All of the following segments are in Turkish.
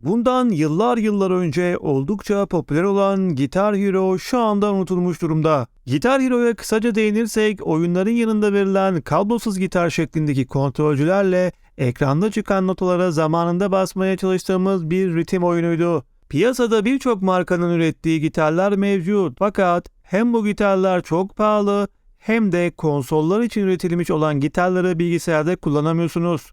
Bundan yıllar yıllar önce oldukça popüler olan Guitar Hero şu anda unutulmuş durumda. Guitar Hero'ya kısaca değinirsek oyunların yanında verilen kablosuz gitar şeklindeki kontrolcülerle ekranda çıkan notalara zamanında basmaya çalıştığımız bir ritim oyunuydu. Piyasada birçok markanın ürettiği gitarlar mevcut fakat hem bu gitarlar çok pahalı hem de konsollar için üretilmiş olan gitarları bilgisayarda kullanamıyorsunuz.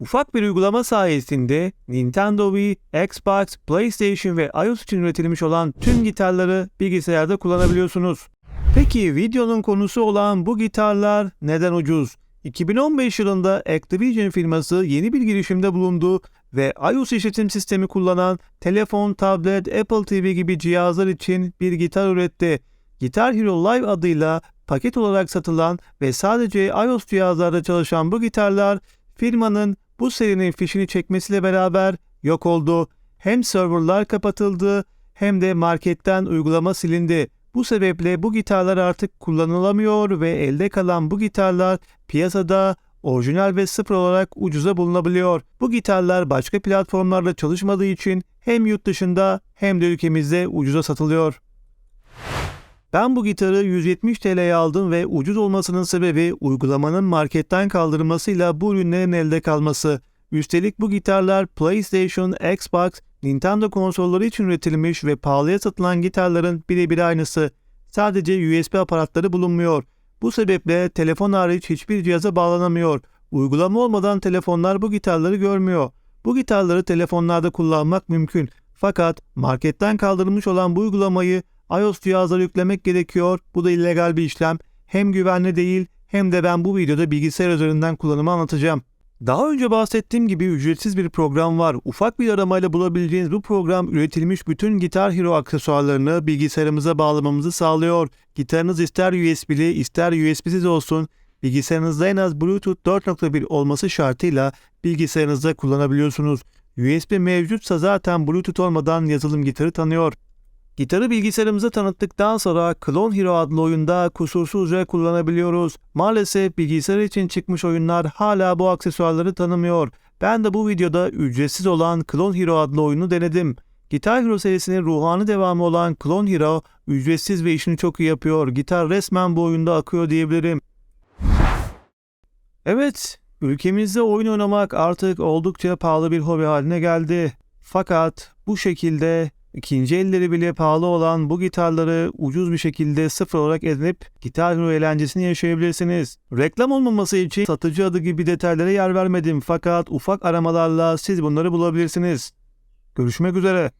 Ufak bir uygulama sayesinde Nintendo Wii, Xbox, PlayStation ve iOS için üretilmiş olan tüm gitarları bilgisayarda kullanabiliyorsunuz. Peki videonun konusu olan bu gitarlar neden ucuz? 2015 yılında Activision firması yeni bir girişimde bulundu ve iOS işletim sistemi kullanan telefon, tablet, Apple TV gibi cihazlar için bir gitar üretti. Guitar Hero Live adıyla paket olarak satılan ve sadece iOS cihazlarda çalışan bu gitarlar firmanın bu serinin fişini çekmesiyle beraber yok oldu. Hem serverlar kapatıldı hem de marketten uygulama silindi. Bu sebeple bu gitarlar artık kullanılamıyor ve elde kalan bu gitarlar piyasada orijinal ve sıfır olarak ucuza bulunabiliyor. Bu gitarlar başka platformlarda çalışmadığı için hem yurt dışında hem de ülkemizde ucuza satılıyor. Ben bu gitarı 170 TL'ye aldım ve ucuz olmasının sebebi uygulamanın marketten kaldırılmasıyla bu ürünlerin elde kalması. Üstelik bu gitarlar PlayStation, Xbox, Nintendo konsolları için üretilmiş ve pahalıya satılan gitarların birebir aynısı. Sadece USB aparatları bulunmuyor. Bu sebeple telefon hariç hiçbir cihaza bağlanamıyor. Uygulama olmadan telefonlar bu gitarları görmüyor. Bu gitarları telefonlarda kullanmak mümkün. Fakat marketten kaldırılmış olan bu uygulamayı iOS cihazlara yüklemek gerekiyor. Bu da illegal bir işlem. Hem güvenli değil hem de ben bu videoda bilgisayar üzerinden kullanımı anlatacağım. Daha önce bahsettiğim gibi ücretsiz bir program var. Ufak bir aramayla bulabileceğiniz bu program üretilmiş bütün Guitar Hero aksesuarlarını bilgisayarımıza bağlamamızı sağlıyor. Gitarınız ister USB'li ister USB'siz olsun bilgisayarınızda en az Bluetooth 4.1 olması şartıyla bilgisayarınızda kullanabiliyorsunuz. USB mevcutsa zaten Bluetooth olmadan yazılım gitarı tanıyor. Gitarı bilgisayarımıza tanıttıktan sonra Clone Hero adlı oyunda kusursuzca kullanabiliyoruz. Maalesef bilgisayar için çıkmış oyunlar hala bu aksesuarları tanımıyor. Ben de bu videoda ücretsiz olan Clone Hero adlı oyunu denedim. Guitar Hero serisinin ruhani devamı olan Clone Hero ücretsiz ve işini çok iyi yapıyor. Gitar resmen bu oyunda akıyor diyebilirim. Evet, ülkemizde oyun oynamak artık oldukça pahalı bir hobi haline geldi. Fakat bu şekilde İkinci elleri bile pahalı olan bu gitarları ucuz bir şekilde sıfır olarak edinip gitar hero eğlencesini yaşayabilirsiniz. Reklam olmaması için satıcı adı gibi detaylara yer vermedim fakat ufak aramalarla siz bunları bulabilirsiniz. Görüşmek üzere.